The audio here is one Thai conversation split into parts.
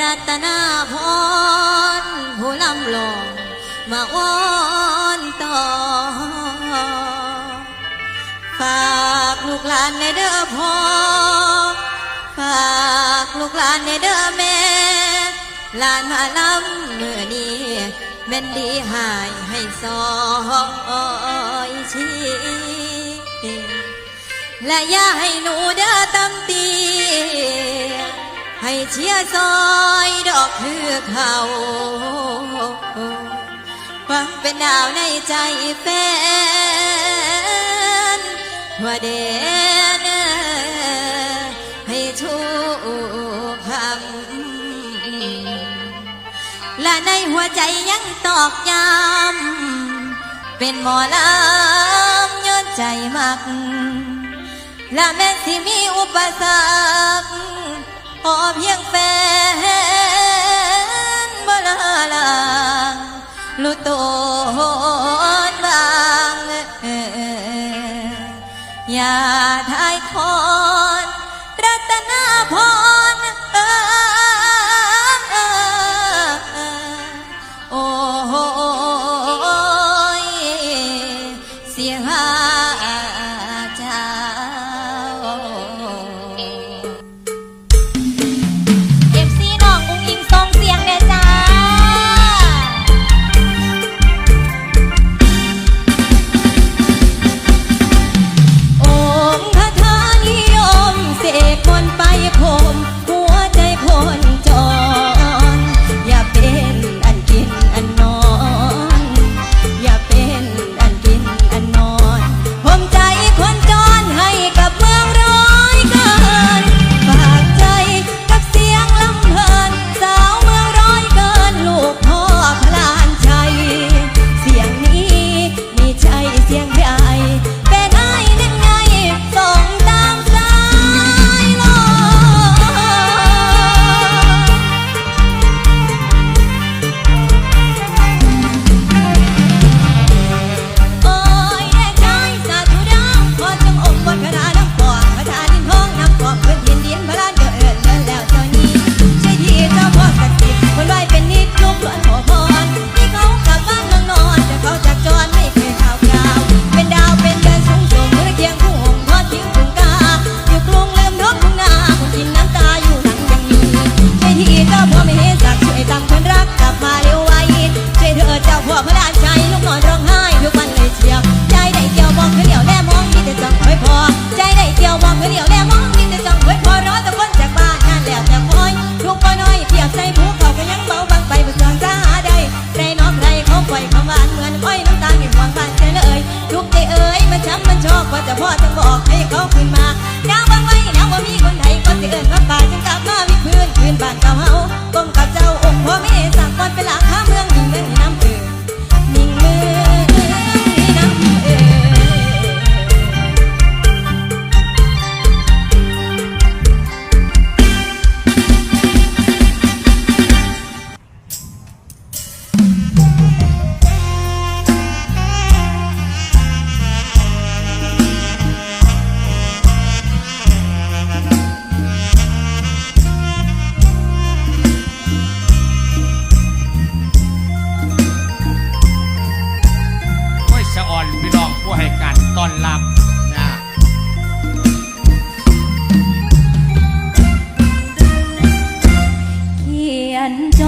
รัตนาพรผู้ลำลองมาอ้อนต่อฝากลูกหลานในเด้อพ่อฝากลูกหลานในเด้อแม่หลานมาลำเมื่อนี้แม่นดีหายให้ซอยชีและย่าให้หนูเด้อตั้ำตี ให้เชียซอยดอกเคือเขาความเป็นหนาวในใจแฟนหัวเดนให้ชูคำและในหัวใจยังตอกย้ำเป็นหมอลำย้อนใจมัก และแม้ที่มีอุปสรรค พอเพียงแฟนบลาลางลุตนบางอย่าทายคอ บ่มีคนไทยก็สิเอนว่าป่าจึงกลับมามีพื้นคืนบานเกาเฮาก้มกับเจ้าองค์พ่อแม่สากลเป็นหลักข้าเมือง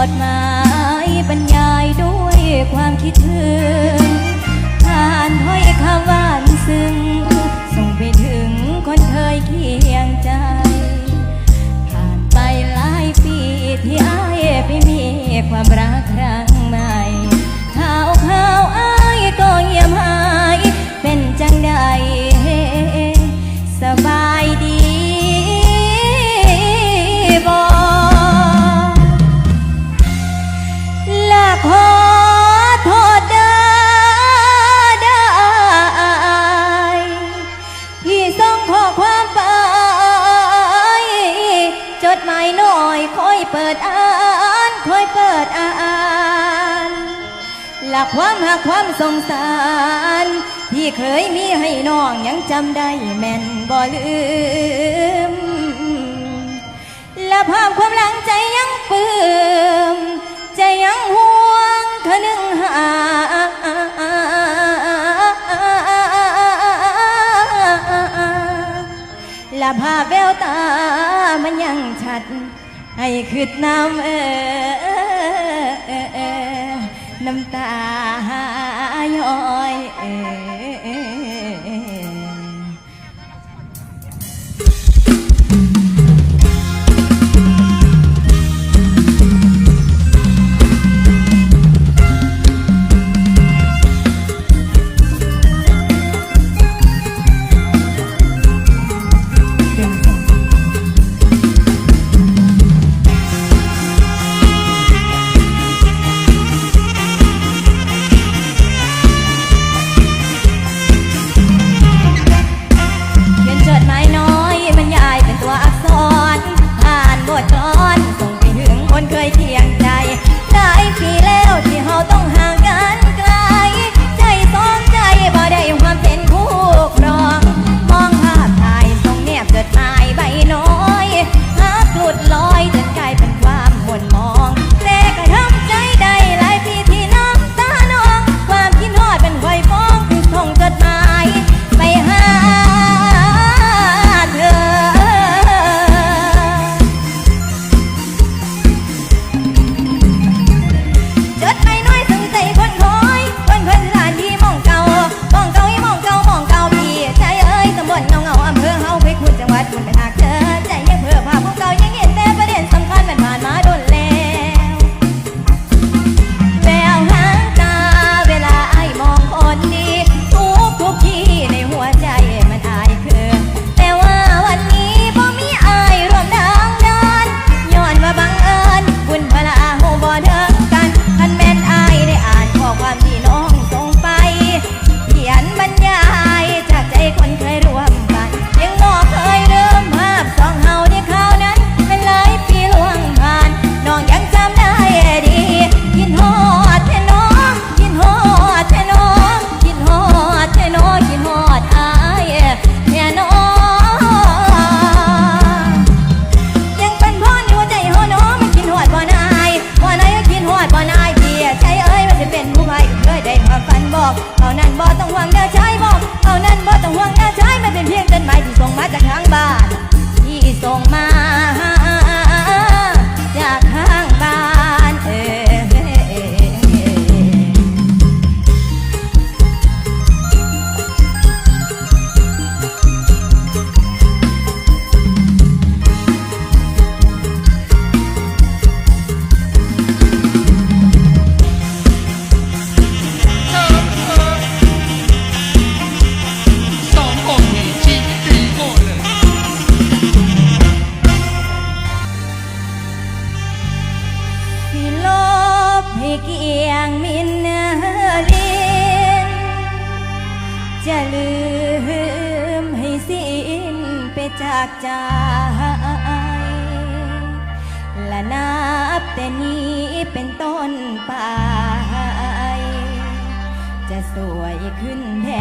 อดหมายบรรยายด้วยความคิดถึงผ่านห้อยคำหวานซึ้งส่งไปถึงคนเคยเคียงใจ ผ่านไปหลายปีที่อ้ายไปมีความรักใคร จากความหากความสงสาร ที่เคยมีให้น้องยังจำได้แม่นบ่ลืม และภาพความหลังใจยังปื้มใจยังห่วงคนึงหาและภาพแววตามันยังชัด ให้คืดน้ำเอ่ น้ำตาย่อยเอ่ย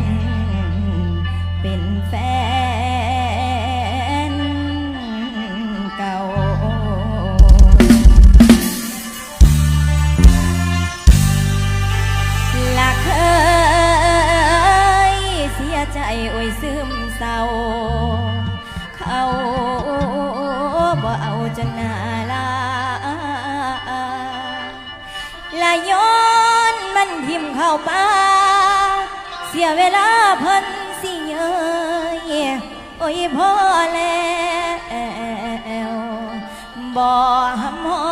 น เป็นแฟนเก่าหลักเคยเสียใจโอ้ยซึมเศร้า เขาบ่เอาจนนาลาละย้อนมันทิมเข้าไป สียเวลาเพิ่นสิเยยโอ้ยพ่อแล้วบ่ฮามอ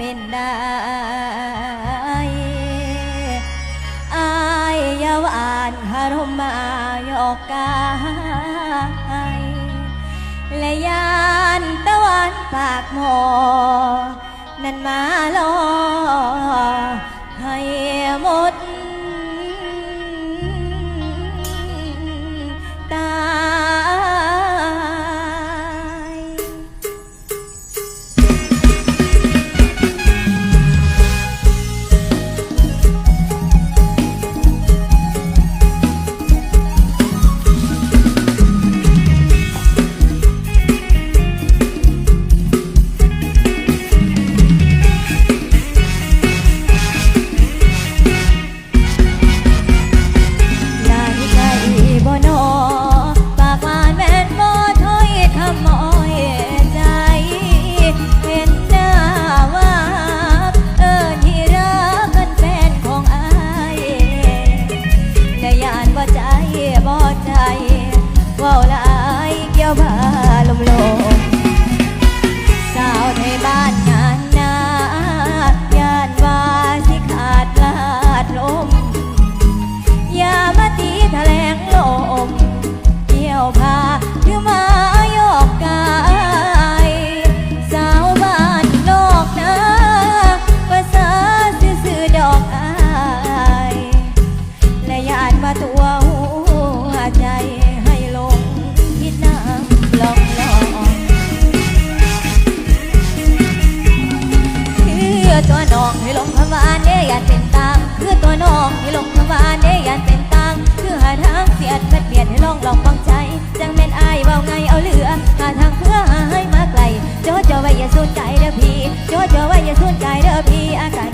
ป็นได้อายยาวอ่านคารมายอกกายและยานตะวันปากหมอ นั้นมาลอให้หมด บ้าน อน้องที่ลงทวารได้ยานเป็นตังคือหาทางเสียดเพ็ดเบียดให้ลองลองฟังใจ จังแม่นอายเบาไงเอาเหลือ หาทางเพื่อหาให้มาไกลโจอจอไว้อย่าสุดใจเด้อพี่จอจอไว้อย่าสุดใจเด้อพี่อาการ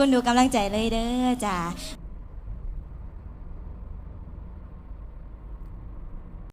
คุณดูกำลังใจเลยเด้อจ้า